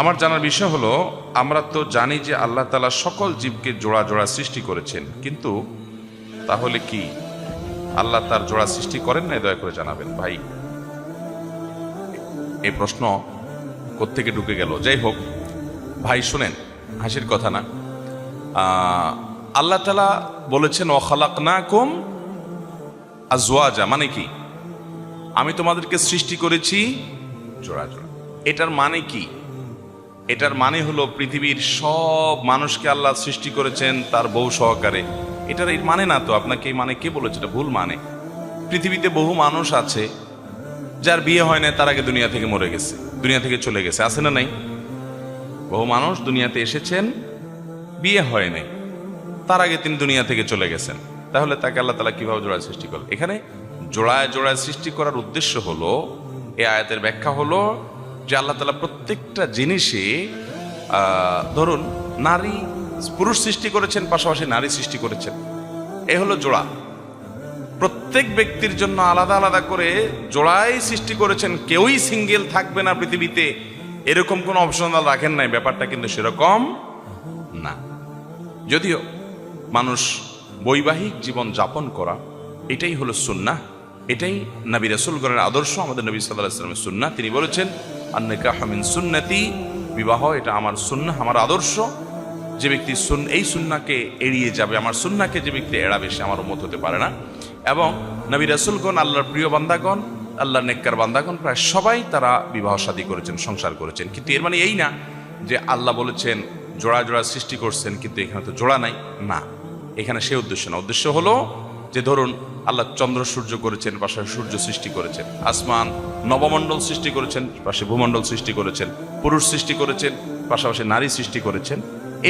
আমার জানার বিষয় হলো, আমরা তো জানি যে আল্লাহ তালা সকল জীবকে জোড়া জোড়া সৃষ্টি করেছেন, কিন্তু তাহলে কি আল্লাহ তার জোড়া সৃষ্টি করেন না দয়া করে জানাবেন, ভাই। এই প্রশ্ন কোত্থেকে ঢুকে গেল? যাই হোক, ভাই, শোনেন, হাসির কথা না। আল্লাহ তালা বলেছেন অখালাক না কম আজওয়াজা মানে কি? আমি তোমাদেরকে সৃষ্টি করেছি জোড়া জোড়া। এটার মানে কি? এটার মানে হলো পৃথিবীর সব মানুষকে আল্লাহ সৃষ্টি করেছেন তার বউ সহকারে। এটার এই মানে না তো, আপনাকে এই মানে কে বলেছে? এটা ভুল মানে। পৃথিবীতে বহু মানুষ আছে, যার বিয়ে হয় না তার আগে দুনিয়া থেকে মরে গেছে, দুনিয়া থেকে চলে গেছে। আছে না নাই? বহু মানুষ দুনিয়াতে এসেছেন, বিয়ে হয় নাই, তার আগে তিনি দুনিয়া থেকে চলে গেছেন। তাহলে তাকে আল্লাহ তালা কীভাবে জোড়ায় সৃষ্টি করল এখানে জোড়ায় জোড়ায় সৃষ্টি করার উদ্দেশ্য হলো এ আয়াতের ব্যাখ্যা হলো যে আল্লাহ তালা প্রত্যেকটা জিনিসে ধরুন নারী পুরুষ সৃষ্টি করেছেন, পাশাপাশি নারী সৃষ্টি করেছেন। এ হলো জোড়া। প্রত্যেক ব্যক্তির জন্য আলাদা আলাদা করে জোড়াই সৃষ্টি করেছেন, কেউই সিঙ্গেল থাকবে না পৃথিবীতে। এরকম কোনো অপশনাল রাখেন নাই, ব্যাপারটা কিন্তু সেরকম না। যদিও মানুষ বৈবাহিক জীবন যাপন করা, এটাই হলো সুন্না এটাই নবী রসুলগণের আদর্শ, আমাদের নবী সাল্লাহ ইসলামের সুন্নাহ। তিনি বলেছেন আন্নিকা হামিন সুন্নতি, বিবাহ, এটা আমার সুন্নাহ, আমার আদর্শ। যে ব্যক্তি সুন, এই সুন্নাকে এড়িয়ে যাবে, আমার সুন্নাকে যে ব্যক্তি এড়াবে, সে আমার উন্মত হতে পারে না। এবং নবী রসুলগণ, আল্লাহর প্রিয় বান্দাগণ, আল্লাহর নেককার বান্দাগণ, প্রায় সবাই তারা বিবাহ শাদী করেছেন, সংসার করেছেন। কিন্তু এর মানে এই না যে আল্লাহ বলেছেন, জোড়া জোড়া সৃষ্টি করছেন, কিন্তু এখানে তো জোড়া নাই। না, এখানে সে উদ্দেশ্য না। উদ্দেশ্য হলো যে ধরুন, আল্লাহ চন্দ্র সূর্য করেছেন পাশে সূর্য সৃষ্টি করেছেন, আসমান নবমণ্ডল সৃষ্টি করেছেন, পাশে ভূমণ্ডল সৃষ্টি করেছেন, পুরুষ সৃষ্টি করেছেন, পাশাপাশি নারী সৃষ্টি করেছেন,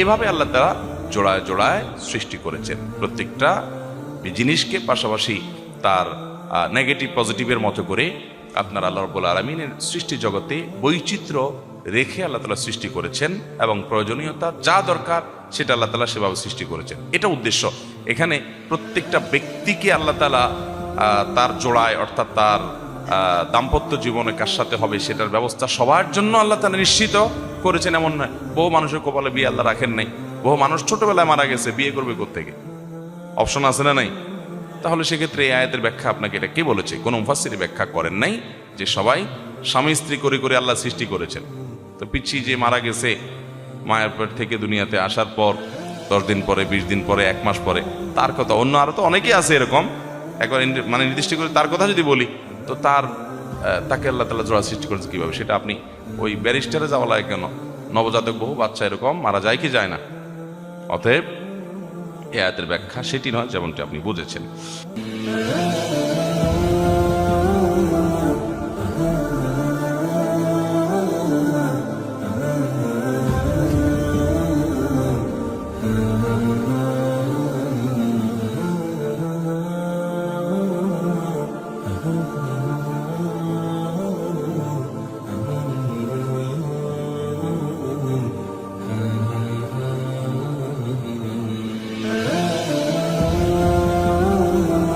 এভাবে আল্লাহ তারা জোড়ায় জোড়ায় সৃষ্টি করেছেন। প্রত্যেকটা জিনিসকে পাশাপাশি তার নেগেটিভ পজিটিভের মতো করে আপনার আল্লাহ রব্বুল আলমিনের সৃষ্টি জগতে বৈচিত্র্য রেখে আল্লাহ তালা সৃষ্টি করেছেন এবং প্রয়োজনীয়তা যা দরকার সেটা আল্লাহ তালা সেভাবে সৃষ্টি করেছেন। এটা উদ্দেশ্য। এখানে প্রত্যেকটা ব্যক্তিকে আল্লাহ তালা তার জোড়ায় অর্থাৎ তার দাম্পত্য জীবনে কার সাথে হবে সেটার ব্যবস্থা সবার জন্য আল্লাহ তালা নিশ্চিত করেছেন। এমন নয়, বহু মানুষের কপালে বিয়ে আল্লাহ রাখেন নাই। বহু মানুষ ছোটবেলায় মারা গেছে, বিয়ে করবে কোথেকে অপশন আছে না নাই? তাহলে সেক্ষেত্রে এই আয়াতের ব্যাখ্যা আপনাকে এটা কে বলেছে? কোনো মুফাসির ব্যাখ্যা করেন নাই যে সবাই স্বামী স্ত্রী করে করে আল্লাহ সৃষ্টি করেছেন। তো পিচ্ছি যে মারা গেছে, মায়ের পেট থেকে দুনিয়াতে আসার পর, দশ দিন পরে, বিশ দিন পরে, এক মাস পরে, তার কথা অন্য আরও তো অনেকেই আছে এরকম। একবার মানে নির্দিষ্ট করে তার কথা যদি বলি, তো তার তাকে আল্লাহ তালা জোড়া সৃষ্টি করেছে কীভাবে? সেটা আপনি ওই ব্যারিস্টারে যাওয়া লাগে কেন? নবজাতক বহু বাচ্চা এরকম, মারা যায় কি যায় না। অতএব এ আয়াতের ব্যাখ্যা সেটি নয়, যেমনটি আপনি বুঝেছেন।